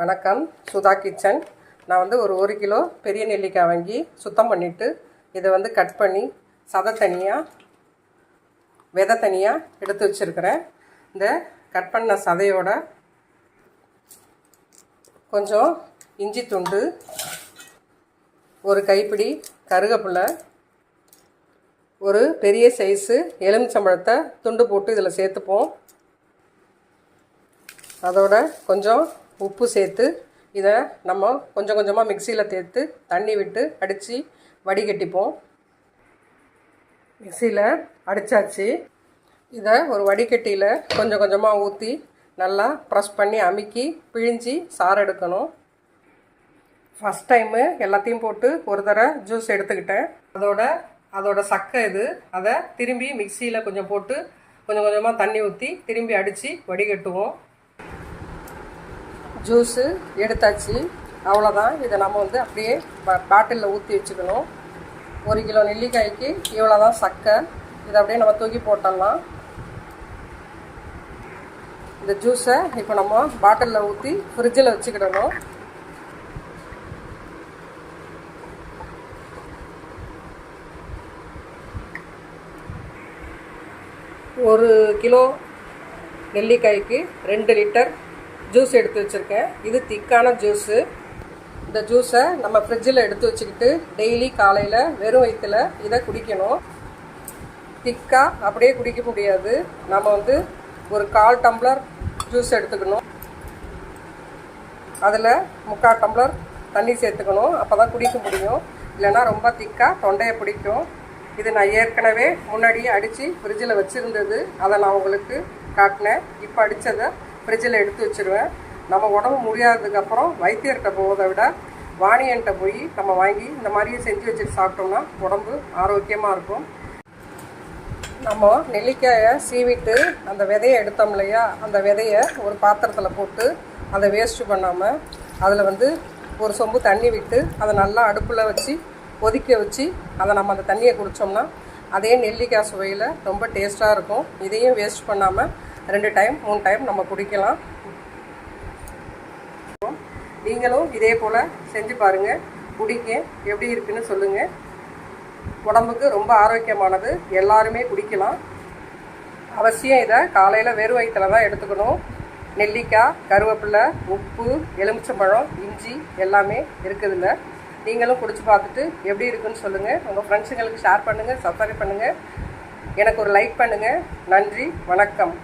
வணக்கம் சுதா கிச்சன். நான் வந்து ஒரு ஒரு கிலோ பெரிய நெல்லிக்காய் வாங்கி சுத்தம் பண்ணிவிட்டு இதை வந்து கட் பண்ணி சதை தனியாக விதை தனியாக எடுத்து வச்சுருக்கிறேன். இந்த கட் பண்ண சதையோட கொஞ்சம் இஞ்சி துண்டு ஒரு கைப்பிடி கருகப்பில்லை ஒரு பெரிய சைஸு எலுமிச்சம்பழத்தை துண்டு போட்டு இதில் சேர்த்துப்போம். அதோட கொஞ்சம் உப்பு சேர்த்து இதை நம்ம கொஞ்சம் கொஞ்சமாக மிக்சியில் தேர்த்து தண்ணி விட்டு அடித்து வடிகட்டிப்போம். மிக்சியில் அடித்தாச்சு இதை ஒரு வடிகட்டியில் கொஞ்சம் கொஞ்சமாக ஊற்றி நல்லா ப்ரெஸ் பண்ணி அமுக்கி பிழிஞ்சி சாறு எடுக்கணும். ஃபஸ்ட் டைமு எல்லாத்தையும் போட்டு ஒரு தடவை ஜூஸ் எடுத்துக்கிட்டேன். அதோட அதோட சக்கை இது. அதை திரும்பி மிக்சியில் கொஞ்சம் போட்டு கொஞ்சம் கொஞ்சமாக தண்ணி ஊற்றி திரும்பி அடித்து வடிகட்டுவோம். ஜூஸு எடுத்தாச்சு. அவ்வளோதான் இதை நம்ம வந்து அப்படியே ப பாட்டிலில் ஊற்றி வச்சுக்கணும். ஒரு கிலோ நெல்லிக்காய்க்கு இவ்வளோ தான் சக்கை இதை அப்படியே நம்ம தூக்கி போட்டலாம் இந்த ஜூஸை இப்போ நம்ம பாட்டிலில் ஊற்றி ஃப்ரிட்ஜில் வச்சுக்கிடணும். ஒரு கிலோ நெல்லிக்காய்க்கு ரெண்டு லிட்டர் ஜூஸ் எடுத்து வச்சுருக்கேன். இது திக்கான ஜூஸு. இந்த ஜூஸை நம்ம ஃப்ரிட்ஜில் எடுத்து வச்சுக்கிட்டு டெய்லி காலையில் வெறும் வயிற்றுல இதை குடிக்கணும். திக்காக அப்படியே குடிக்க முடியாது. நம்ம வந்து ஒரு கால் டம்ளர் ஜூஸ் எடுத்துக்கணும். அதில் முக்கால் டம்ளர் தண்ணி சேர்த்துக்கணும். அப்போ தான் குடிக்க முடியும். இல்லைன்னா ரொம்ப திக்காக தொண்டையை பிடிக்கும். இது நான் ஏற்கனவே முன்னாடியே அடித்து ஃப்ரிட்ஜில் வச்சுருந்தது. அதை நான் உங்களுக்கு காட்டினேன். இப்போ அடித்ததை ஃப்ரிட்ஜில் எடுத்து வச்சுருவேன். நம்ம உடம்பு முடியாததுக்கப்புறம் வைத்தியர்கிட்ட போவதை விட வாணியன்கிட்ட போய் நம்ம வாங்கி இந்த மாதிரியே செஞ்சு வச்சுட்டு சாப்பிட்டோம்னா உடம்பு ஆரோக்கியமாக இருக்கும். நம்ம நெல்லிக்காயை சீவிட்டு அந்த விதையை எடுத்தோம் இல்லையா? அந்த விதையை ஒரு பாத்திரத்தில் போட்டு அதை வேஸ்ட்டு பண்ணாமல் அதில் வந்து ஒரு சொம்பு தண்ணி விட்டு அதை நல்லா அடுப்பில் வச்சு கொதிக்க வச்சு அதை நம்ம அந்த தண்ணியை குடித்தோம்னா அதே நெல்லிக்காய் சுவையில் ரொம்ப டேஸ்ட்டாக இருக்கும். இதையும் வேஸ்ட் பண்ணாமல் ரெண்டு டைம் மூணு டைம் நம்ம குடிக்கலாம். நீங்களும் இதே போல் செஞ்சு பாருங்கள் குடிக்க எப்படி இருக்குன்னு சொல்லுங்கள் உடம்புக்கு ரொம்ப ஆரோக்கியமானது. எல்லாருமே குடிக்கலாம். அவசியம் இதை காலையில் வெறும் வயிற்றில் தான் எடுத்துக்கணும். நெல்லிக்காய் கருவேப்பிலை உப்பு எலுமிச்சம்பழம் இஞ்சி எல்லாமே இருக்குதுல்ல. நீங்களும் குடிச்சு பார்த்துட்டு எப்படி இருக்குன்னு சொல்லுங்கள் உங்கள் ஃப்ரெண்ட்ஸுங்களுக்கு ஷேர் பண்ணுங்கள் சப்ஸ்கிரைப் பண்ணுங்கள் எனக்கு ஒரு லைக் பண்ணுங்கள் நன்றி வணக்கம்.